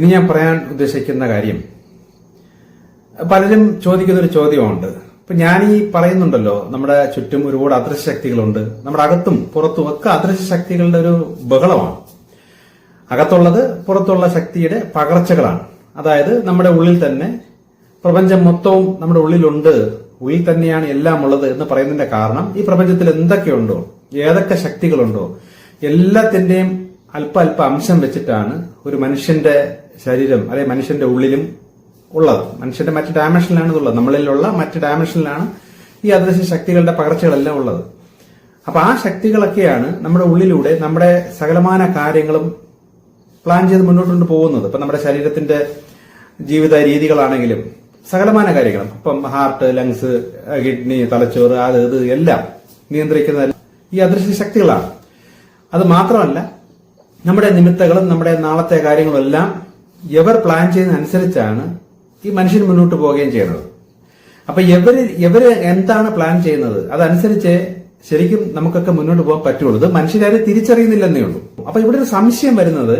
ഇനി ഞാൻ പറയാൻ ഉദ്ദേശിക്കുന്ന കാര്യം. പലരും ചോദിക്കുന്ന ഒരു ചോദ്യമുണ്ട്. ഇപ്പൊ ഞാൻ ഈ പറയുന്നുണ്ടല്ലോ നമ്മുടെ ചുറ്റും ഒരുപാട് അദൃശ്യ ശക്തികളുണ്ട് നമ്മുടെ അകത്തും പുറത്തും ഒക്കെ അദൃശ്യ ശക്തികളുടെ ഒരു ബഹളമാണ്. അകത്തുള്ളത് പുറത്തുള്ള ശക്തിയുടെ പകർച്ചകളാണ്. അതായത് നമ്മുടെ ഉള്ളിൽ തന്നെ പ്രപഞ്ചം മൊത്തവും നമ്മുടെ ഉള്ളിലുണ്ട്. ഉള്ളിൽ തന്നെയാണ് എല്ലാം ഉള്ളത് എന്ന് പറയുന്നതിന്റെ കാരണം ഈ പ്രപഞ്ചത്തിൽ എന്തൊക്കെയുണ്ടോ ഏതൊക്കെ ശക്തികളുണ്ടോ എല്ലാത്തിന്റെയും അല്പ അല്പ അംശം വെച്ചിട്ടാണ് ഒരു മനുഷ്യന്റെ ശരീരം അല്ലെ മനുഷ്യന്റെ ഉള്ളിലും ഉള്ളത്. മനുഷ്യന്റെ മറ്റ് ഡയമെൻഷനിലാണ് ഇതുള്ളത്. നമ്മളിലുള്ള മറ്റ് ഡയമെൻഷനിലാണ് ഈ അദൃശ്യ ശക്തികളുടെ പകർച്ചകളെല്ലാം ഉള്ളത്. അപ്പൊ ആ ശക്തികളൊക്കെയാണ് നമ്മുടെ ഉള്ളിലൂടെ നമ്മുടെ സകലമാന കാര്യങ്ങളും പ്ലാൻ ചെയ്ത് മുന്നോട്ട് പോകുന്നത്. ഇപ്പൊ നമ്മുടെ ശരീരത്തിന്റെ ജീവിത രീതികളാണെങ്കിലും സകലമാന കാര്യങ്ങളും. ഇപ്പം ഹാർട്ട് ലങ്സ് കിഡ്നി തലച്ചോറ് അത് ഇത് എല്ലാം നിയന്ത്രിക്കുന്ന ഈ അദൃശ്യ ശക്തികളാണ്. അത് മാത്രമല്ല നമ്മുടെ നിമിത്തങ്ങളും നമ്മുടെ നാളത്തെ കാര്യങ്ങളും എല്ലാം എവർ പ്ലാൻ ചെയ്യുന്നതനുസരിച്ചാണ് ഈ മനുഷ്യൻ മുന്നോട്ട് പോവുകയും ചെയ്യുന്നത്. അപ്പൊ എവര് എവര് എന്താണ് പ്ലാൻ ചെയ്യുന്നത്? അതനുസരിച്ച് ശരിക്കും നമുക്കൊക്കെ മുന്നോട്ട് പോകാൻ പറ്റുള്ളൂ. ഇത് മനുഷ്യരാരും തിരിച്ചറിയുന്നില്ലെന്നേ ഉള്ളൂ. അപ്പൊ ഇവിടെ ഒരു സംശയം വരുന്നത്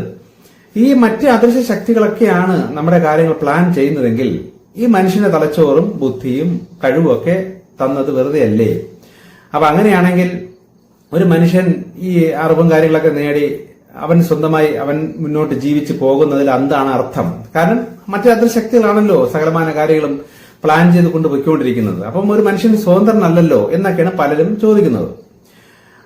ഈ മറ്റ് അദൃശ്യ ശക്തികളൊക്കെയാണ് നമ്മുടെ കാര്യങ്ങൾ പ്ലാൻ ചെയ്യുന്നതെങ്കിൽ ഈ മനുഷ്യന്റെ തലച്ചോറും ബുദ്ധിയും കഴിവും ഒക്കെ തന്നത് വെറുതെ അല്ലേ അപ്പൊ അങ്ങനെയാണെങ്കിൽ ഒരു മനുഷ്യൻ ഈ അറിവും കാര്യങ്ങളൊക്കെ നേടി അവൻ സ്വന്തമായി അവൻ മുന്നോട്ട് ജീവിച്ച് പോകുന്നതിൽ എന്താണ് അർത്ഥം. കാരണം മറ്റു ശക്തികളാണല്ലോ സകലമാന കാര്യങ്ങളും പ്ലാൻ ചെയ്ത് കൊണ്ട് പൊയ്ക്കൊണ്ടിരിക്കുന്നത്. അപ്പം ഒരു മനുഷ്യൻ സ്വതന്ത്രനല്ലല്ലോ എന്നൊക്കെയാണ് പലരും ചോദിക്കുന്നത്.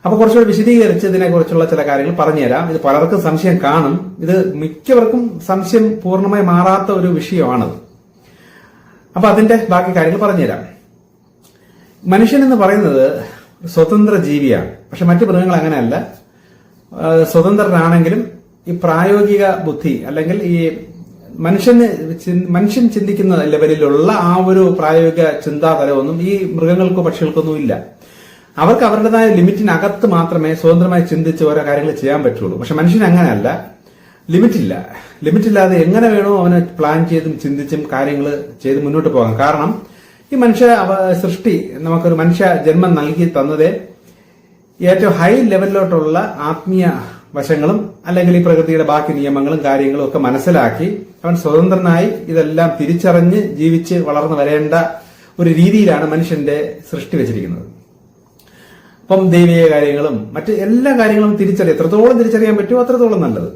അപ്പൊ കുറച്ചുകൂടി വിശദീകരിച്ച് ഇതിനെ കുറിച്ചുള്ള ചില കാര്യങ്ങൾ പറഞ്ഞുതരാം. ഇത് പലർക്കും സംശയം കാണും. ഇത് മിക്കവർക്കും സംശയം പൂർണമായി മാറാത്ത ഒരു വിഷയമാണത്. അപ്പൊ അതിന്റെ ബാക്കി കാര്യങ്ങൾ പറഞ്ഞുതരാം. മനുഷ്യൻ എന്ന് പറയുന്നത് സ്വതന്ത്ര ജീവിയാണ്. പക്ഷെ മറ്റു മൃഗങ്ങൾ അങ്ങനെയല്ല. സ്വതന്ത്രനാണെങ്കിലും ഈ പ്രായോഗിക ബുദ്ധി അല്ലെങ്കിൽ ഈ മനുഷ്യന് മനുഷ്യൻ ചിന്തിക്കുന്ന ലെവലിലുള്ള ആ ഒരു പ്രായോഗിക ചിന്താതലമൊന്നും ഈ മൃഗങ്ങൾക്കോ പക്ഷികൾക്കൊന്നും ഇല്ല. അവർക്ക് അവരുടേതായ ലിമിറ്റിനകത്ത് മാത്രമേ സ്വതന്ത്രമായി ചിന്തിച്ച് ഓരോ കാര്യങ്ങൾ ചെയ്യാൻ പറ്റുള്ളൂ. പക്ഷെ മനുഷ്യൻ അങ്ങനെയല്ല. ലിമിറ്റില്ല. ലിമിറ്റില്ലാതെ എങ്ങനെ വേണോ അവനെ പ്ലാൻ ചെയ്തും ചിന്തിച്ചും കാര്യങ്ങൾ ചെയ്ത് മുന്നോട്ട് പോകാം. കാരണം ഈ മനുഷ്യ സൃഷ്ടി നമുക്കൊരു മനുഷ്യ ജന്മം നൽകി തന്നതേ ഏറ്റവും ഹൈ ലെവലിലോട്ടുള്ള ആത്മീയ വശങ്ങളും അല്ലെങ്കിൽ ഈ പ്രകൃതിയുടെ ബാക്കി നിയമങ്ങളും കാര്യങ്ങളും ഒക്കെ മനസ്സിലാക്കി അവൻ സ്വതന്ത്രനായി ഇതെല്ലാം തിരിച്ചറിഞ്ഞ് ജീവിച്ച് വളർന്നു വരേണ്ട ഒരു രീതിയിലാണ് മനുഷ്യന്റെ സൃഷ്ടി വെച്ചിരിക്കുന്നത്. അപ്പം ദൈവിക കാര്യങ്ങളും മറ്റ് എല്ലാ കാര്യങ്ങളും തിരിച്ചറിയാം എത്രത്തോളം തിരിച്ചറിയാൻ പറ്റുമോ അത്രത്തോളം നല്ലത്.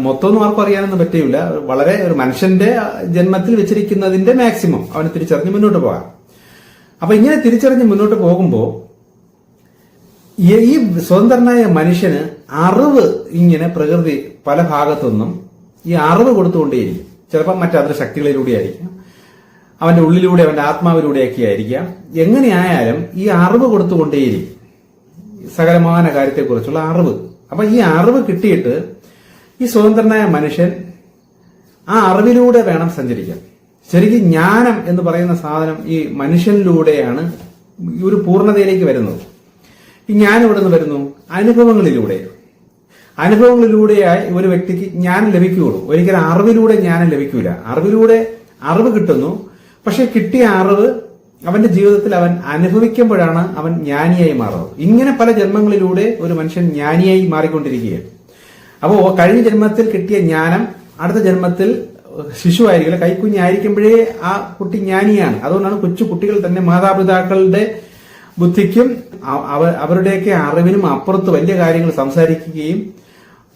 മൊത്തമൊന്നും ആർക്കും അറിയാനൊന്നും പറ്റില്ല. വളരെ ഒരു മനുഷ്യന്റെ ജന്മത്തിൽ വെച്ചിരിക്കുന്നതിന്റെ മാക്സിമം അവന് തിരിച്ചറിഞ്ഞ് മുന്നോട്ട് പോകാം അപ്പൊ ഇങ്ങനെ തിരിച്ചറിഞ്ഞ് മുന്നോട്ട് പോകുമ്പോൾ ഈ സ്വതന്ത്രനായ മനുഷ്യന് അറിവ് ഇങ്ങനെ പ്രകൃതി പല ഭാഗത്തുനിന്നും ഈ അറിവ് കൊടുത്തുകൊണ്ടേയിരിക്കും. ചിലപ്പോൾ മറ്റു ശക്തികളിലൂടെ ആയിരിക്കാം അവന്റെ ഉള്ളിലൂടെ അവന്റെ ആത്മാവിലൂടെയൊക്കെ ആയിരിക്കാം. എങ്ങനെയായാലും ഈ അറിവ് കൊടുത്തുകൊണ്ടേയിരിക്കും. സകലമാന കാര്യത്തെക്കുറിച്ചുള്ള അറിവ്. അപ്പൊ ഈ അറിവ് കിട്ടിയിട്ട് ഈ സ്വതന്ത്രനായ മനുഷ്യൻ ആ അറിവിലൂടെ വേണം സഞ്ചരിക്കാൻ. ശരിക്കും ജ്ഞാനം എന്ന് പറയുന്ന സാധനം ഈ മനുഷ്യനിലൂടെയാണ് ഈ ഒരു പൂർണതയിലേക്ക് വരുന്നത്. ജ്ഞാനം ഇവിടെ നിന്ന് വരുന്നു? അനുഭവങ്ങളിലൂടെ. അനുഭവങ്ങളിലൂടെയായി ഒരു വ്യക്തിക്ക് ജ്ഞാനം ലഭിക്കുകയുള്ളൂ. ഒരിക്കലും അറിവിലൂടെ ജ്ഞാനം ലഭിക്കൂല. അറിവിലൂടെ അറിവ് കിട്ടുന്നു. പക്ഷെ കിട്ടിയ അറിവ് അവന്റെ ജീവിതത്തിൽ അവൻ അനുഭവിക്കുമ്പോഴാണ് അവൻ ജ്ഞാനിയായി മാറുന്നത്. ഇങ്ങനെ പല ജന്മങ്ങളിലൂടെ ഒരു മനുഷ്യൻ ജ്ഞാനിയായി മാറിക്കൊണ്ടിരിക്കുകയാണ്. അപ്പോൾ കഴിഞ്ഞ ജന്മത്തിൽ കിട്ടിയ ജ്ഞാനം അടുത്ത ജന്മത്തിൽ ശിശുവായിരിക്കില്ല കൈക്കുഞ്ഞായിരിക്കുമ്പോഴേ ആ കുട്ടി ജ്ഞാനിയാണ്. അതുകൊണ്ടാണ് കൊച്ചു കുട്ടികൾ തന്നെ മാതാപിതാക്കളുടെ ബുദ്ധിക്കും അവരുടെയൊക്കെ അറിവിനും അപ്പുറത്ത് വലിയ കാര്യങ്ങൾ സംസാരിക്കുകയും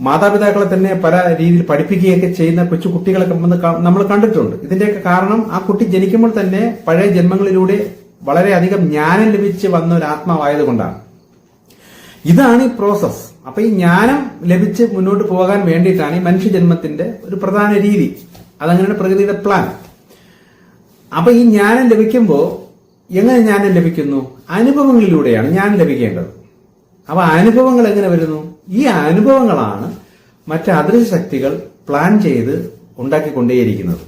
മാതാപിതാക്കളെ തന്നെ പല രീതിയിൽ പഠിപ്പിക്കുകയൊക്കെ ചെയ്യുന്ന കൊച്ചു കുട്ടികളൊക്കെ നമ്മൾ കണ്ടിട്ടുണ്ട്. ഇതിന്റെയൊക്കെ കാരണം ആ കുട്ടി ജനിക്കുമ്പോൾ തന്നെ പഴയ ജന്മങ്ങളിലൂടെ വളരെയധികം ജ്ഞാനം ലഭിച്ച് വന്ന ഒരു ആത്മാവായതുകൊണ്ടാണ് ഇതാണ് ഈ പ്രോസസ് അപ്പൊ ഈ ജ്ഞാനം ലഭിച്ച് മുന്നോട്ട് പോകാൻ വേണ്ടിയിട്ടാണ് ഈ മനുഷ്യജന്മത്തിന്റെ ഒരു പ്രധാന രീതി. അതങ്ങനെയാണ് പ്രകൃതിയുടെ പ്ലാൻ അപ്പൊ ഈ ജ്ഞാനം ലഭിക്കുമ്പോൾ എങ്ങനെ ജ്ഞാനം ലഭിക്കുന്നു? അനുഭവങ്ങളിലൂടെയാണ് ജ്ഞാനം ലഭിക്കേണ്ടത്. അപ്പൊ അനുഭവങ്ങൾ എങ്ങനെ വരുന്നു? ഈ അനുഭവങ്ങളാണ് മറ്റ് അദൃശ്യ ശക്തികൾ പ്ലാൻ ചെയ്ത് ഉണ്ടാക്കിക്കൊണ്ടേയിരിക്കുന്നത്.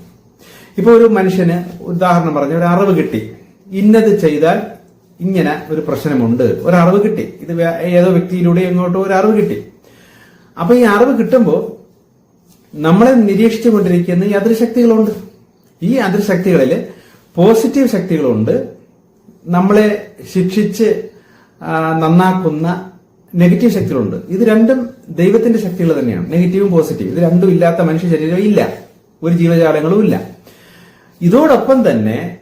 ഇപ്പൊ ഒരു മനുഷ്യന് ഉദാഹരണം പറഞ്ഞ ഒരു അറിവ് കിട്ടി. ഇന്നത് ചെയ്താൽ ഇങ്ങനെ ഒരു പ്രശ്നമുണ്ട്. ഒരു അറിവ് കിട്ടി. ഇത് ഏതോ വ്യക്തിയിലൂടെ എങ്ങോട്ടോ ഒരു അറിവ് കിട്ടി. അപ്പൊ ഈ അറിവ് കിട്ടുമ്പോൾ നമ്മളെ നിരീക്ഷിച്ചു കൊണ്ടിരിക്കുന്ന ഈ അദൃശക്തികളുണ്ട് ഈ അദൃശക്തികളിൽ പോസിറ്റീവ് ശക്തികളുണ്ട്. നമ്മളെ ശിക്ഷിച്ച് നന്നാക്കുന്ന നെഗറ്റീവ് ശക്തികളുണ്ട്. ഇത് രണ്ടും ദൈവത്തിന്റെ ശക്തികൾ തന്നെയാണ്. നെഗറ്റീവും പോസിറ്റീവും. ഇത് രണ്ടും ഇല്ലാത്ത മനുഷ്യ ശരീരം ഇല്ല. ഒരു ജീവജാലങ്ങളും ഇല്ല. ഇതോടൊപ്പം തന്നെ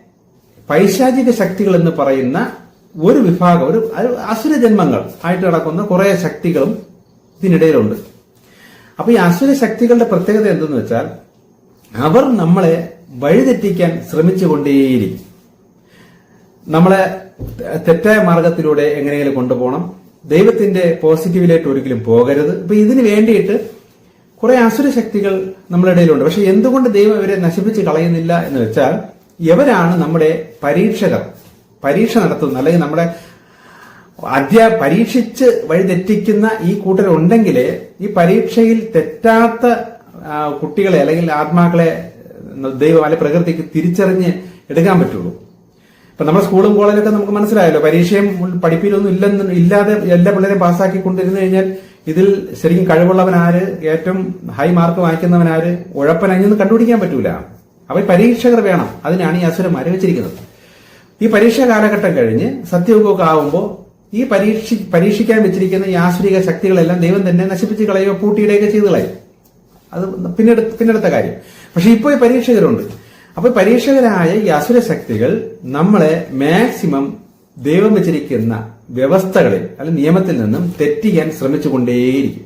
പൈശാചിക ശക്തികൾ എന്ന് പറയുന്ന ഒരു വിഭാഗം ഒരു അസുര ജന്മങ്ങൾ ആയിട്ട് നടക്കുന്ന കുറെ ശക്തികളും ഇതിനിടയിലുണ്ട്. അപ്പൊ ഈ അസുര ശക്തികളുടെ പ്രത്യേകത എന്തെന്ന് വെച്ചാൽ അവർ നമ്മളെ വഴിതെറ്റിക്കാൻ ശ്രമിച്ചുകൊണ്ടേയിരിക്കും. നമ്മളെ തെറ്റായ മാർഗത്തിലൂടെ എങ്ങനെയെങ്കിലും കൊണ്ടുപോകണം. ദൈവത്തിന്റെ പോസിറ്റീവിലേക്ക് ഒരിക്കലും പോകരുത്. ഇപ്പൊ ഇതിന് വേണ്ടിയിട്ട് കുറെ അസുര ശക്തികൾ നമ്മുടെ ഇടയിലുണ്ട്. പക്ഷെ എന്തുകൊണ്ട് ദൈവം ഇവരെ നശിപ്പിച്ച് കളയുന്നില്ല എന്ന് വെച്ചാൽ ഇവരാണ് നമ്മുടെ പരീക്ഷകർ. പരീക്ഷ നടത്തുന്ന അല്ലെങ്കിൽ നമ്മുടെ അധ്യാ പരീക്ഷിച്ച് വഴിതെറ്റിക്കുന്ന ഈ കൂട്ടരുണ്ടെങ്കിൽ ഈ പരീക്ഷയിൽ തെറ്റാത്ത കുട്ടികളെ അല്ലെങ്കിൽ ആത്മാക്കളെ ദൈവം അല്ലെ പ്രകൃതിക്ക് തിരിച്ചറിഞ്ഞ് എടുക്കാൻ പറ്റുള്ളൂ. ഇപ്പൊ നമ്മുടെ സ്കൂളും കോളേജൊക്കെ നമുക്ക് മനസ്സിലായല്ലോ. പരീക്ഷയും പഠിപ്പിലൊന്നും ഇല്ലെന്ന് ഇല്ലാതെ എല്ലാ പിള്ളേരെയും പാസ്സാക്കി കൊണ്ടിരുന്നു കഴിഞ്ഞാൽ ഇതിൽ ശരിക്കും കഴിവുള്ളവനാര് ഏറ്റവും ഹൈ മാർക്ക് വാങ്ങിക്കുന്നവനാര് ഉഴപ്പനഞ്ഞെന്ന് കണ്ടുപിടിക്കാൻ പറ്റൂല. അപ്പൊ പരീക്ഷകർ വേണം. അതിനാണ് ഈ അസുരന്മാര് വെച്ചിരിക്കുന്നത് ഈ പരീക്ഷാ കാലഘട്ടം കഴിഞ്ഞ് സത്യയുഗമൊക്കെ ആവുമ്പോൾ ഈ പരീക്ഷ പരീക്ഷിക്കാൻ വെച്ചിരിക്കുന്ന ഈ ആസുരിക ശക്തികളെല്ലാം ദൈവം തന്നെ നശിപ്പിച്ച് കളയുകയോ പൂട്ടിയിടുകയൊക്കെ ചെയ്തു കളയും. അത് പിന്നെടു പിന്നെടുത്ത കാര്യം. പക്ഷെ ഇപ്പോൾ ഈ പരീക്ഷകരുണ്ട്. അപ്പൊ പരീക്ഷകരായ ഈ അസുര ശക്തികൾ നമ്മളെ മാക്സിമം ദൈവം വെച്ചിരിക്കുന്ന വ്യവസ്ഥകളിൽ അല്ലെങ്കിൽ നിയമത്തിൽ നിന്നും തെറ്റിക്കാൻ ശ്രമിച്ചുകൊണ്ടേയിരിക്കും.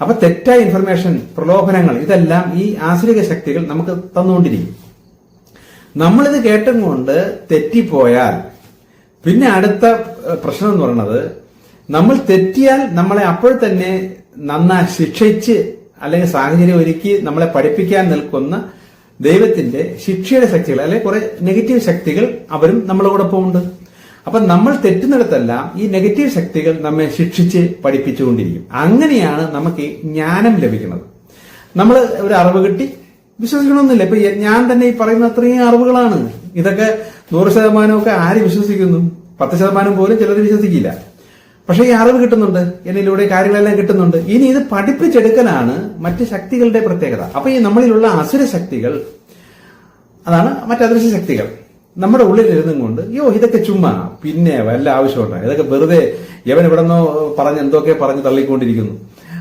അപ്പൊ തെറ്റായ ഇൻഫർമേഷൻ പ്രലോഭനങ്ങൾ ഇതെല്ലാം ഈ ആസുരിക ശക്തികൾ നമുക്ക് തന്നുകൊണ്ടിരിക്കും. നമ്മളിത് കേട്ടും കൊണ്ട് തെറ്റിപ്പോയാൽ പിന്നെ അടുത്ത പ്രശ്നം എന്ന് പറയുന്നത് നമ്മൾ തെറ്റിയാൽ നമ്മളെ അപ്പോൾ തന്നെ നന്നായി ശിക്ഷിച്ച് അല്ലെങ്കിൽ സാഹചര്യം ഒരുക്കി നമ്മളെ പഠിപ്പിക്കാൻ നിൽക്കുന്ന ദൈവത്തിന്റെ ശിക്ഷയുടെ ശക്തികൾ അല്ലെങ്കിൽ കുറെ നെഗറ്റീവ് ശക്തികൾ അവരും നമ്മളോടൊപ്പം ഉണ്ട്. അപ്പൊ നമ്മൾ തെറ്റുന്നിടത്തെല്ലാം ഈ നെഗറ്റീവ് ശക്തികൾ നമ്മെ ശിക്ഷിച്ച് പഠിപ്പിച്ചുകൊണ്ടിരിക്കും. അങ്ങനെയാണ് നമുക്ക് ജ്ഞാനം ലഭിക്കുന്നത്. നമ്മൾ ഒരു അറിവ് കിട്ടി. വിശ്വസിക്കണമെന്നില്ല. ഇപ്പൊ ഞാൻ തന്നെ ഈ പറയുന്ന അത്രയും അറിവുകളാണ്. ഇതൊക്കെ നൂറ് ശതമാനമൊക്കെ ആര് വിശ്വസിക്കുന്നു? പത്ത് ശതമാനം പോലും ചിലർ വിശ്വസിക്കില്ല. പക്ഷെ ഈ അറിവ് കിട്ടുന്നുണ്ട്. എന്നിലൂടെ കാര്യങ്ങളെല്ലാം കിട്ടുന്നുണ്ട്. ഇനി ഇത് പഠിപ്പിച്ചെടുക്കലാണ് മറ്റ് ശക്തികളുടെ പ്രത്യേകത. അപ്പൊ ഈ നമ്മളിലുള്ള അസുര ശക്തികൾ അതാണ് മറ്റദൃശ്യ ശക്തികൾ. നമ്മുടെ ഉള്ളിൽ ഇരുന്നും കൊണ്ട് യോ ഇതൊക്കെ ചുമ്മാ പിന്നെ വല്ല ആവശ്യമുണ്ടോ? ഇതൊക്കെ വെറുതെ ഇവൻ ഇവിടെന്നോ പറഞ്ഞ് എന്തൊക്കെ പറഞ്ഞ് തള്ളിക്കൊണ്ടിരിക്കുന്നു.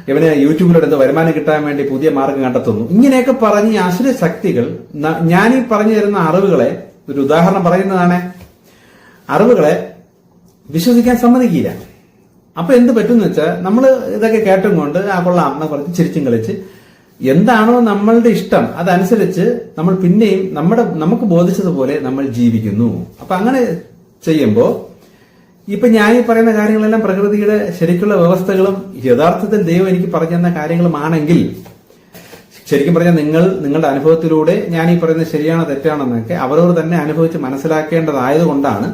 ഇവന് യൂട്യൂബിലൂടെ എന്തോ വരുമാനം കിട്ടാൻ വേണ്ടി പുതിയ മാർഗം കണ്ടെത്തുന്നു. ഇങ്ങനെയൊക്കെ പറഞ്ഞ് അസുര ശക്തികൾ ഞാൻ ഈ പറഞ്ഞു തരുന്ന അറിവുകളെ ഒരു ഉദാഹരണം പറയുന്നതാണ്. അറിവുകളെ വിശ്വസിക്കാൻ സമ്മതിക്കില്ല. അപ്പൊ എന്ത് പറ്റുമെന്ന് വെച്ചാൽ നമ്മൾ ഇതൊക്കെ കേട്ടും കൊണ്ട് ആ കൊള്ളാം എന്നെ കുറച്ച് ചിരിച്ചും കളിച്ച്. എന്താണോ നമ്മളുടെ ഇഷ്ടം അതനുസരിച്ച് നമ്മൾ പിന്നെയും നമ്മുടെ നമുക്ക് ബോധിച്ചതുപോലെ നമ്മൾ ജീവിക്കുന്നു. അപ്പൊ അങ്ങനെ ചെയ്യുമ്പോൾ ഇപ്പൊ ഞാൻ ഈ പറയുന്ന കാര്യങ്ങളെല്ലാം പ്രകൃതിയുടെ ശരിക്കുള്ള വ്യവസ്ഥകളും യഥാർത്ഥത്തിൽ ദൈവം എനിക്ക് പറഞ്ഞു തന്ന കാര്യങ്ങളുമാണെങ്കിൽ ശരിക്കും പറഞ്ഞാൽ നിങ്ങൾ നിങ്ങളുടെ അനുഭവത്തിലൂടെ ഞാൻ ഈ പറയുന്നത് ശരിയാണോ തെറ്റാണെന്നൊക്കെ അവരവർ തന്നെ അനുഭവിച്ച് മനസ്സിലാക്കേണ്ടതായതുകൊണ്ടാണ്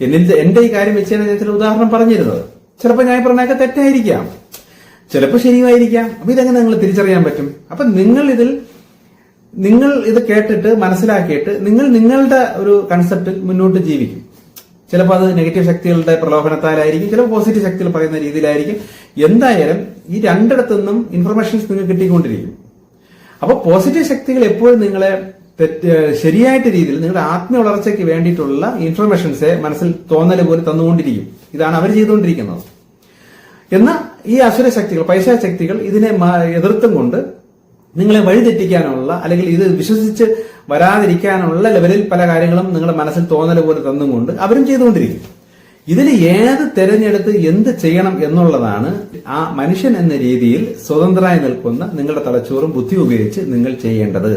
എന്നിൽ എന്റെ ഈ കാര്യം വെച്ചാണ് ഞാൻ ചില ഉദാഹരണം പറഞ്ഞിരുന്നത്. ചിലപ്പോൾ ഞാൻ പറഞ്ഞൊക്കെ തെറ്റായിരിക്കാം. ചിലപ്പോൾ ശരിയായിരിക്കാം അപ്പൊ ഇതെങ്ങനെ നിങ്ങൾ തിരിച്ചറിയാൻ പറ്റും? അപ്പൊ നിങ്ങൾ ഇതിൽ നിങ്ങൾ ഇത് കേട്ടിട്ട് മനസ്സിലാക്കിയിട്ട് നിങ്ങൾ നിങ്ങളുടെ ഒരു കൺസെപ്റ്റിൽ മുന്നോട്ട് ജീവിക്കും. ചിലപ്പോൾ അത് നെഗറ്റീവ് ശക്തികളുടെ പ്രലോഭനത്താലായിരിക്കും ചിലപ്പോൾ പോസിറ്റീവ് ശക്തികൾ പറയുന്ന രീതിയിലായിരിക്കും. എന്തായാലും ഈ രണ്ടിടത്തുനിന്നും ഇൻഫർമേഷൻസ് നിങ്ങൾക്ക് കിട്ടിക്കൊണ്ടിരിക്കും. അപ്പോൾ പോസിറ്റീവ് ശക്തികൾ എപ്പോഴും നിങ്ങളെ തെറ്റ് ശരിയായിട്ട് രീതിയിൽ നിങ്ങളുടെ ആത്മീയ വളർച്ചയ്ക്ക് വേണ്ടിയിട്ടുള്ള ഇൻഫർമേഷൻസ് മനസ്സിൽ തോന്നൽ പോലെ തന്നുകൊണ്ടിരിക്കും. ഇതാണ് അവർ ചെയ്തുകൊണ്ടിരിക്കുന്നത്. എന്നാൽ ഈ അസുര ശക്തികൾ പൈസ ശക്തികൾ ഇതിനെ എതിർത്തും കൊണ്ട് നിങ്ങളെ വഴിതെറ്റിക്കാനുള്ള അല്ലെങ്കിൽ ഇത് വിശ്വസിച്ച് വരാതിരിക്കാനുള്ള ലെവലിൽ പല കാര്യങ്ങളും നിങ്ങളുടെ മനസ്സിൽ തോന്നൽ പോലെ തന്നും കൊണ്ട് അവരും ചെയ്തുകൊണ്ടിരിക്കും. ഇതിൽ ഏത് തെരഞ്ഞെടുത്ത് എന്ത് ചെയ്യണം എന്നുള്ളതാണ് ആ മനുഷ്യൻ എന്ന രീതിയിൽ സ്വതന്ത്രമായി നിൽക്കുന്ന നിങ്ങളുടെ തലച്ചോറും ബുദ്ധി ഉപയോഗിച്ച് നിങ്ങൾ ചെയ്യേണ്ടത്.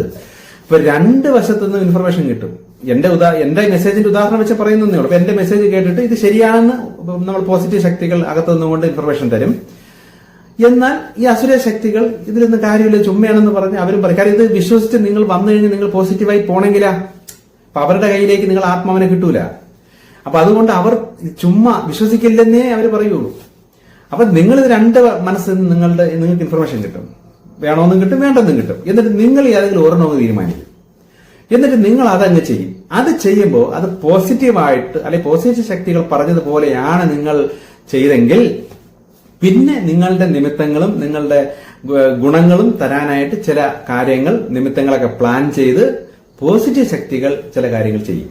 ഇപ്പൊ രണ്ട് വശത്തുനിന്നും ഇൻഫർമേഷൻ കിട്ടും. എന്റെ ഉദാ എന്റെ മെസ്സേജിന്റെ ഉദാഹരണം വെച്ച് പറയുന്നേ ഉള്ളൂ. എന്റെ മെസ്സേജ് കേട്ടിട്ട് ഇത് ശരിയാണെന്ന് നമ്മൾ പോസിറ്റീവ് ശക്തികൾ അകത്തു നിന്നുകൊണ്ട് ഇൻഫർമേഷൻ തരും. എന്നാൽ ഈ അസുര ശക്തികൾ ഇതിലൊന്നും കാര്യമില്ല ചുമ്മയാണെന്ന് പറഞ്ഞ് അവരും പറയും കാര്യം ഇത് വിശ്വസിച്ച് നിങ്ങൾ വന്നു കഴിഞ്ഞ് നിങ്ങൾ പോസിറ്റീവായി പോണെങ്കിലാ. അപ്പൊ അവരുടെ കയ്യിലേക്ക് നിങ്ങൾ ആത്മാവിനെ കിട്ടൂല. അപ്പൊ അതുകൊണ്ട് അവർ ചുമ്മാ വിശ്വസിക്കില്ലെന്നേ അവർ പറയുള്ളൂ. അപ്പൊ നിങ്ങൾ രണ്ട് മനസ്സിൽ നിങ്ങളുടെ നിങ്ങൾക്ക് ഇൻഫർമേഷൻ കിട്ടും. വേണമെന്നും കിട്ടും വേണ്ടെന്നും കിട്ടും. എന്നിട്ട് നിങ്ങൾ ഏതെങ്കിലും ഒരെണ്ണമെന്ന് തീരുമാനിക്കും. എന്നിട്ട് നിങ്ങൾ അതങ്ങ് ചെയ്യും. അത് ചെയ്യുമ്പോൾ അത് പോസിറ്റീവായിട്ട് അല്ലെങ്കിൽ പോസിറ്റീവ് ശക്തികൾ പറഞ്ഞതുപോലെയാണ് നിങ്ങൾ ചെയ്തെങ്കിൽ പിന്നെ നിങ്ങളുടെ നിമിത്തങ്ങളും നിങ്ങളുടെ ഗുണങ്ങളും തരാനായിട്ട് ചില കാര്യങ്ങൾ നിമിത്തങ്ങളൊക്കെ പ്ലാൻ ചെയ്ത് പോസിറ്റീവ് ശക്തികൾ ചില കാര്യങ്ങൾ ചെയ്യും.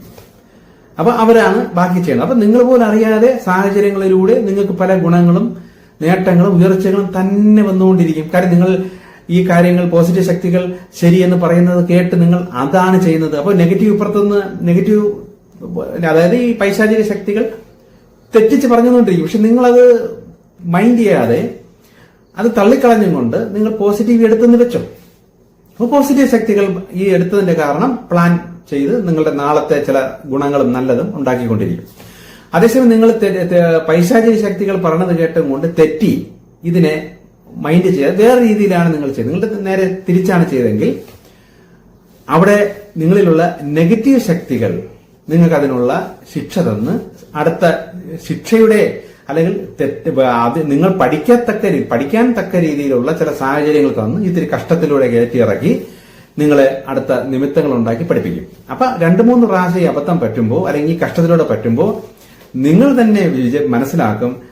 അപ്പൊ അവരാണ് ബാക്കി ചെയ്യുന്നത്. അപ്പൊ നിങ്ങൾ പോലും അറിയാതെ സാഹചര്യങ്ങളിലൂടെ നിങ്ങൾക്ക് പല ഗുണങ്ങളും നേട്ടങ്ങളും ഉയർച്ചകളും തന്നെ വന്നുകൊണ്ടിരിക്കും. കാര്യം നിങ്ങൾ ഈ കാര്യങ്ങൾ പോസിറ്റീവ് ശക്തികൾ ശരിയെന്ന് പറയുന്നത് കേട്ട് നിങ്ങൾ അതാണ് ചെയ്യുന്നത്. അപ്പോൾ നെഗറ്റീവ് ഇപ്പുറത്തുനിന്ന് നെഗറ്റീവ് അതായത് ഈ പൈശാചിക ശക്തികൾ തെറ്റിച്ച് പറഞ്ഞുകൊണ്ടിരിക്കും. പക്ഷെ നിങ്ങളത് മൈൻഡ് ചെയ്യാതെ അത് തള്ളിക്കളഞ്ഞും കൊണ്ട് നിങ്ങൾ പോസിറ്റീവ് എടുത്തെന്ന് വെച്ചോ. അപ്പോൾ പോസിറ്റീവ് ശക്തികൾ ഈ എടുത്തതിന്റെ കാരണം പ്ലാൻ ചെയ്ത് നിങ്ങളുടെ നാളത്തെ ചില ഗുണങ്ങളും നല്ലതും ഉണ്ടാക്കിക്കൊണ്ടിരിക്കും. അതേസമയം നിങ്ങൾ പൈശാചിക ശക്തികൾ പറഞ്ഞത് കേട്ടും കൊണ്ട് തെറ്റി ഇതിനെ മൈൻഡ് ചെയ്യുക. വേറെ രീതിയിലാണ് നിങ്ങൾ ചെയ്തത് നിങ്ങളുടെ നേരെ തിരിച്ചാണ് ചെയ്തതെങ്കിൽ അവിടെ നിങ്ങളിലുള്ള നെഗറ്റീവ് ശക്തികൾ നിങ്ങൾക്ക് അതിനുള്ള ശിക്ഷ തന്ന് അടുത്ത ശിക്ഷയുടെ അല്ലെങ്കിൽ തെറ്റ് അത് നിങ്ങൾ പഠിക്കത്തക്ക പഠിക്കാൻ തക്ക രീതിയിലുള്ള ചില സാഹചര്യങ്ങൾ തന്ന് ഇത്തിരി കഷ്ടത്തിലൂടെ കയറ്റിയിറക്കി നിങ്ങളെ അടുത്ത നിമിത്തങ്ങൾ ഉണ്ടാക്കി പഠിപ്പിക്കും. അപ്പൊ രണ്ടു മൂന്ന് പ്രാവശ്യം ഈ അബദ്ധം പറ്റുമ്പോൾ അല്ലെങ്കിൽ ഈ കഷ്ടത്തിലൂടെ പറ്റുമ്പോൾ നിങ്ങൾ തന്നെ മനസ്സിലാക്കും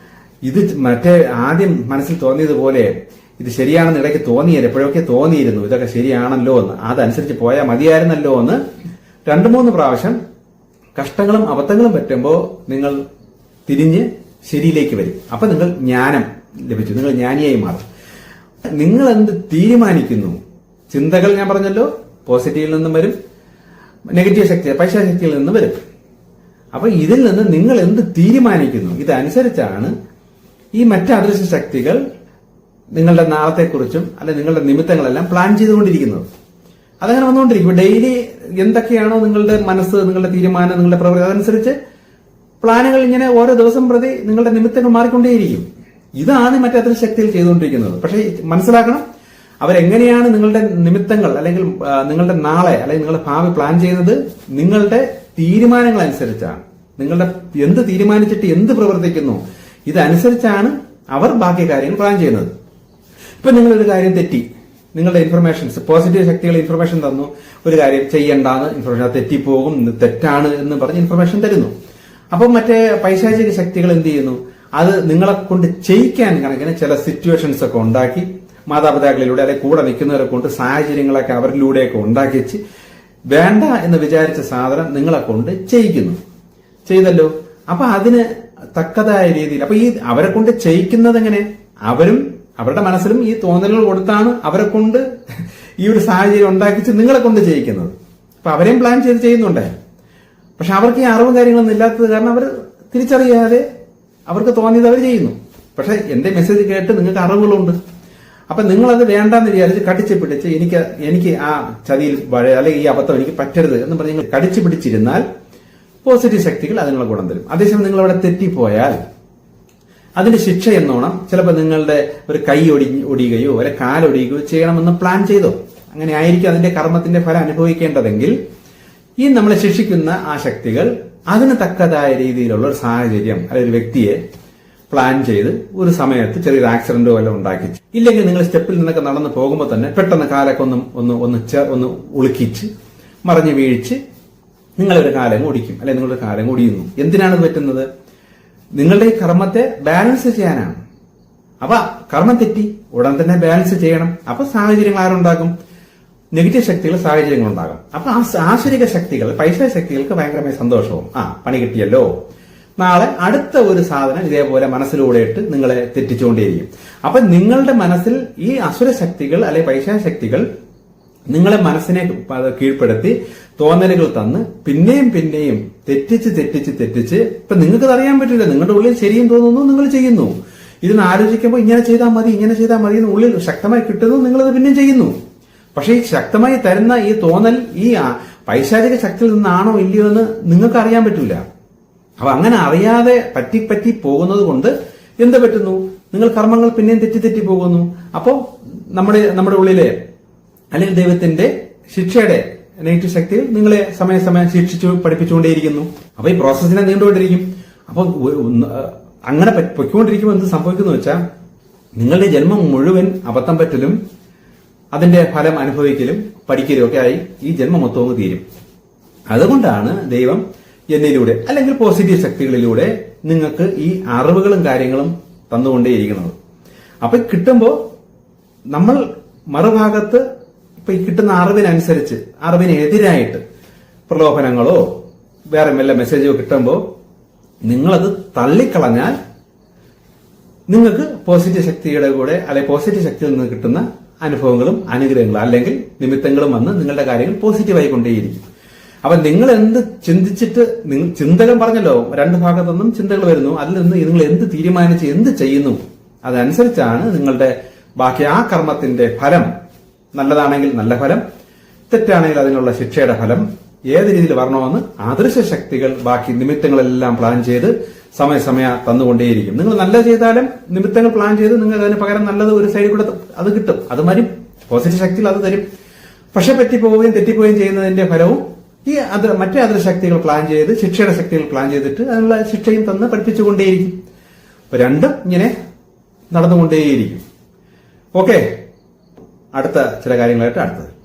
ഇത് മറ്റേ ആദ്യം മനസ്സിൽ തോന്നിയതുപോലെ ഇത് ശരിയാണെന്ന് ഇടയ്ക്ക് തോന്നിയത് എപ്പോഴൊക്കെ തോന്നിയിരുന്നു ഇതൊക്കെ ശരിയാണല്ലോ എന്ന്. അതനുസരിച്ച് പോയാൽ മതിയായിരുന്നല്ലോ എന്ന്. രണ്ടു മൂന്ന് പ്രാവശ്യം കഷ്ടങ്ങളും അബദ്ധങ്ങളും പറ്റുമ്പോൾ നിങ്ങൾ തിരിഞ്ഞ് ശരിയിലേക്ക് വരും. അപ്പൊ നിങ്ങൾ ജ്ഞാനം ലഭിച്ചു നിങ്ങൾ ജ്ഞാനിയായി മാറും. നിങ്ങൾ എന്ത് തീരുമാനിക്കുന്നു? ചിന്തകൾ ഞാൻ പറഞ്ഞല്ലോ പോസിറ്റീവിൽ നിന്നും വരും നെഗറ്റീവ് ശക്തി പൈശാശക്തിയിൽ നിന്നും വരും. അപ്പൊ ഇതിൽ നിന്ന് നിങ്ങൾ എന്ത് തീരുമാനിക്കുന്നു? ഇതനുസരിച്ചാണ് ഈ മറ്റ് അദൃശ്യ ശക്തികൾ നിങ്ങളുടെ നാളത്തെക്കുറിച്ചും അല്ലെ നിങ്ങളുടെ നിമിത്തങ്ങളെല്ലാം പ്ലാൻ ചെയ്തുകൊണ്ടിരിക്കുന്നത് അതങ്ങനെ വന്നുകൊണ്ടിരിക്കും. ഡെയിലി എന്തൊക്കെയാണോ നിങ്ങളുടെ മനസ്സ് നിങ്ങളുടെ തീരുമാനം നിങ്ങളുടെ പ്രവൃത്തി അതനുസരിച്ച് പ്ലാനുകൾ ഇങ്ങനെ ഓരോ ദിവസം പ്രതി നിങ്ങളുടെ നിമിത്തങ്ങൾ മാറിക്കൊണ്ടേയിരിക്കും. ഇതാണ് മറ്റേ ശക്തികൾ ചെയ്തുകൊണ്ടിരിക്കുന്നത്. പക്ഷേ മനസ്സിലാക്കണം അവരെങ്ങനെയാണ് നിങ്ങളുടെ നിമിത്തങ്ങൾ അല്ലെങ്കിൽ നിങ്ങളുടെ നാളെ അല്ലെങ്കിൽ നിങ്ങളുടെ ഭാവി പ്ലാൻ ചെയ്യുന്നത് നിങ്ങളുടെ തീരുമാനങ്ങൾ അനുസരിച്ചാണ് നിങ്ങളുടെ എന്ത് തീരുമാനിച്ചിട്ട് എന്ത് പ്രവർത്തിക്കുന്നു ഇതനുസരിച്ചാണ് അവർ ബാക്കി കാര്യങ്ങൾ പ്ലാൻ ചെയ്യുന്നത്. ഇപ്പൊ നിങ്ങളൊരു കാര്യം തെറ്റി. നിങ്ങളുടെ ഇൻഫർമേഷൻസ് പോസിറ്റീവ് ശക്തികൾ ഇൻഫർമേഷൻ തന്നു. ഒരു കാര്യം ചെയ്യണ്ടാന്ന് ഇൻഫർമേഷൻ തെറ്റിപ്പോകും തെറ്റാണ് എന്ന് പറഞ്ഞ് ഇൻഫർമേഷൻ തരുന്നു. അപ്പം മറ്റേ പൈശാചിക ശക്തികൾ എന്ത് ചെയ്യുന്നു? അത് നിങ്ങളെ കൊണ്ട് ചെയ്യിക്കാൻ കണക്കിന് ചില സിറ്റുവേഷൻസ് ഒക്കെ ഉണ്ടാക്കി മാതാപിതാക്കളിലൂടെ അല്ലെങ്കിൽ കൂടെ നിൽക്കുന്നവരെ കൊണ്ട് സാഹചര്യങ്ങളൊക്കെ അവരിലൂടെയൊക്കെ ഉണ്ടാക്കി വെച്ച് വേണ്ട എന്ന് വിചാരിച്ച സാധനം നിങ്ങളെ കൊണ്ട് ചെയ്യിക്കുന്നു. ചെയ്തല്ലോ. അപ്പൊ അതിന് തക്കതായ രീതിയിൽ. അപ്പൊ ഈ അവരെ കൊണ്ട് ചെയ്യിക്കുന്നത് എങ്ങനെ? അവരും അവരുടെ മനസ്സിലും ഈ തോന്നലുകൾ കൊടുത്താണ് അവരെ കൊണ്ട് ഈ ഒരു സാഹചര്യം ഉണ്ടാക്കിച്ച് നിങ്ങളെ കൊണ്ട് ചെയ്യിക്കുന്നത്. അപ്പൊ അവരെയും പ്ലാൻ ചെയ്ത് ചെയ്യുന്നുണ്ട്. പക്ഷെ അവർക്ക് ഈ അറിവും കാര്യങ്ങളൊന്നും ഇല്ലാത്തത് കാരണം അവർ തിരിച്ചറിയാതെ അവർക്ക് തോന്നിയത് അവർ ചെയ്യുന്നു. പക്ഷെ എന്റെ മെസ്സേജ് കേട്ട് നിങ്ങൾക്ക് അറിവുകളുണ്ട്. അപ്പൊ നിങ്ങളത് വേണ്ടാന്ന് വിചാരിച്ച് കടിച്ചു പിടിച്ച് എനിക്ക് എനിക്ക് ആ ചതിയിൽ അല്ലെങ്കിൽ ഈ അബദ്ധം എനിക്ക് പറ്റരുത് എന്ന് പറഞ്ഞ് കടിച്ചു പിടിച്ചിരുന്നാൽ പോസിറ്റീവ് ശക്തികൾ അതിനുള്ള ഗുണം തരും. അതേസമയം നിങ്ങൾ അവിടെ തെറ്റിപ്പോയാൽ അതിന്റെ ശിക്ഷ എന്നോണം ചിലപ്പോൾ നിങ്ങളുടെ ഒരു കൈ ഒടി ഒടിയുകയോ അല്ലെ കാലൊടിയുകയോ ചെയ്യണമെന്ന് പ്ലാൻ ചെയ്തോ. അങ്ങനെ ആയിരിക്കും അതിന്റെ കർമ്മത്തിന്റെ ഫലം അനുഭവിക്കേണ്ടതെങ്കിൽ ഈ നമ്മളെ ശിക്ഷിക്കുന്ന ആ ശക്തികൾ അതിന് തക്കതായ രീതിയിലുള്ള ഒരു സാഹചര്യം അല്ലെങ്കിൽ ഒരു വ്യക്തിയെ പ്ലാൻ ചെയ്ത് ഒരു സമയത്ത് ചെറിയൊരു ആക്സിഡന്റോ വല്ലതും ഉണ്ടാക്കി. ഇല്ലെങ്കിൽ നിങ്ങൾ സ്റ്റെപ്പിൽ നിന്നൊക്കെ നടന്നു പോകുമ്പോൾ തന്നെ പെട്ടെന്ന് കാലൊക്കെ ഒന്ന് ഒന്ന് ഒന്ന് ഒന്ന് ഉളുക്കിച്ച് മറിഞ്ഞ് വീഴിച്ച് നിങ്ങളൊരു കാലം ഓടിക്കും അല്ലെ നിങ്ങളൊരു കാലം ഓടിയുന്നു എന്തിനാണ് പറ്റുന്നത്? നിങ്ങളുടെ കർമ്മത്തെ ബാലൻസ് ചെയ്യാനാണ്. അപ്പൊ കർമ്മം തെറ്റി ഉടൻ തന്നെ ബാലൻസ് ചെയ്യണം. അപ്പൊ സാഹചര്യങ്ങൾ ആരുണ്ടാകും? നെഗറ്റീവ് ശക്തികൾ സാഹചര്യങ്ങൾ ഉണ്ടാകും. അപ്പൊ ആ ആശ്വരിക ശക്തികൾ പൈസ ശക്തികൾക്ക് ഭയങ്കരമായ സന്തോഷവും ആ പണി കിട്ടിയല്ലോ. നാളെ അടുത്ത ഒരു സാധനം ഇതേപോലെ മനസ്സിലൂടെ ഇട്ട് നിങ്ങളെ തെറ്റിച്ചുകൊണ്ടേയിരിക്കും. അപ്പൊ നിങ്ങളുടെ മനസ്സിൽ ഈ അസുര ശക്തികൾ അല്ലെ പൈസ ശക്തികൾ നിങ്ങളെ മനസ്സിനെ കീഴ്പ്പെടുത്തി തോന്നലുകൾ തന്ന് പിന്നെയും പിന്നെയും തെറ്റിച്ച് തെറ്റിച്ച് തെറ്റിച്ച് ഇപ്പൊ നിങ്ങൾക്ക് അറിയാൻ പറ്റില്ല. നിങ്ങളുടെ ഉള്ളിൽ ശരിയും തോന്നുന്നു നിങ്ങൾ ചെയ്യുന്നു. ഇതിന് ആലോചിക്കുമ്പോൾ ഇങ്ങനെ ചെയ്താൽ മതി ഇങ്ങനെ ചെയ്താൽ മതി എന്ന് ഉള്ളിൽ ശക്തമായി കിട്ടുന്നു നിങ്ങളത് പിന്നെയും ചെയ്യുന്നു. പക്ഷെ ഈ ശക്തമായി തരുന്ന ഈ തോന്നൽ ഈ പൈശാചിക ശക്തിയിൽ നിന്നാണോ ഇല്ലയോ എന്ന് നിങ്ങൾക്ക് അറിയാൻ പറ്റില്ല. അപ്പൊ അങ്ങനെ അറിയാതെ പറ്റി പറ്റി പോകുന്നത് കൊണ്ട് എന്ത് പറ്റുന്നു? നിങ്ങൾ കർമ്മങ്ങൾ പിന്നെയും തെറ്റി തെറ്റി പോകുന്നു. അപ്പോ നമ്മുടെ നമ്മുടെ ഉള്ളിലെ അല്ലെങ്കിൽ ദൈവത്തിന്റെ ശിക്ഷയുടെ നെഗറ്റീവ് ശക്തികൾ നിങ്ങളെ സമയസമയം ശിക്ഷിച്ചു പഠിപ്പിച്ചുകൊണ്ടേയിരിക്കുന്നു. അപ്പൊ ഈ പ്രോസസ്സിനെ നീണ്ടുകൊണ്ടിരിക്കും. അപ്പൊ അങ്ങനെ പൊയ്ക്കൊണ്ടിരിക്കുമ്പോൾ എന്ത് സംഭവിക്കുന്നു വെച്ചാൽ നിങ്ങളുടെ ജന്മം മുഴുവൻ അബദ്ധം പറ്റലും അതിന്റെ ഫലം അനുഭവിക്കലും പഠിക്കലും ഒക്കെ ആയി ഈ ജന്മം മൊത്തവും തീരും. അതുകൊണ്ടാണ് ദൈവം എന്നിലൂടെ അല്ലെങ്കിൽ പോസിറ്റീവ് ശക്തികളിലൂടെ നിങ്ങൾക്ക് ഈ അറിവുകളും കാര്യങ്ങളും തന്നുകൊണ്ടേയിരിക്കുന്നത്. അപ്പൊ കിട്ടുമ്പോൾ നമ്മൾ മറുഭാഗത്ത് കിട്ടുന്ന അറിവിനനുസരിച്ച് അറിവിനെതിരായിട്ട് പ്രലോഭനങ്ങളോ വേറെ വല്ല മെസ്സേജോ കിട്ടുമ്പോൾ നിങ്ങളത് തള്ളിക്കളഞ്ഞാൽ നിങ്ങൾക്ക് പോസിറ്റീവ് ശക്തിയുടെ കൂടെ അല്ലെങ്കിൽ പോസിറ്റീവ് ശക്തിയിൽ നിന്ന് കിട്ടുന്ന അനുഭവങ്ങളും അനുഗ്രഹങ്ങളും അല്ലെങ്കിൽ നിമിത്തങ്ങളും വന്ന് നിങ്ങളുടെ കാര്യങ്ങൾ പോസിറ്റീവായി കൊണ്ടേയിരിക്കും. അപ്പൊ നിങ്ങൾ എന്ത് ചിന്തിച്ചിട്ട് നിങ്ങൾ ചിന്തകൾ പറഞ്ഞല്ലോ രണ്ട് ഭാഗത്തു നിന്നും ചിന്തകൾ വരുന്നു അതിൽ നിന്ന് നിങ്ങൾ എന്ത് തീരുമാനിച്ച് എന്ത് ചെയ്യുന്നു അതനുസരിച്ചാണ് നിങ്ങളുടെ ബാക്കി ആ കർമ്മത്തിന്റെ ഫലം നല്ലതാണെങ്കിൽ നല്ല ഫലം തെറ്റാണെങ്കിൽ അതിനുള്ള ശിക്ഷയുടെ ഫലം ഏത് രീതിയിൽ വരണമെന്ന് അദൃശ്യ ശക്തികൾ ബാക്കി നിമിത്തങ്ങളെല്ലാം പ്ലാൻ ചെയ്ത് സമയസമയ തന്നുകൊണ്ടേയിരിക്കും. നിങ്ങൾ നല്ല ചെയ്താലും നിമിത്തങ്ങൾ പ്ലാൻ ചെയ്ത് നിങ്ങൾ അതിന് പകരം നല്ലത് ഒരു സൈഡിൽ കൂടെ അത് കിട്ടും. അത് വരും പോസിറ്റീവ് ശക്തിയിൽ അത് തരും. പക്ഷെ പറ്റിപ്പോവുകയും തെറ്റിപ്പോവുകയും ചെയ്യുന്നതിന്റെ ഫലവും ഈ അത് മറ്റേ അതിർ ശക്തികൾ പ്ലാൻ ചെയ്ത് ശിക്ഷയുടെ ശക്തികൾ പ്ലാൻ ചെയ്തിട്ട് അതിനുള്ള ശിക്ഷയും തന്ന് പഠിപ്പിച്ചുകൊണ്ടേയിരിക്കും. രണ്ടും ഇങ്ങനെ നടന്നുകൊണ്ടേയിരിക്കും. ഓക്കെ അടുത്ത ചില കാര്യങ്ങളായിട്ട് അടുത്തത്.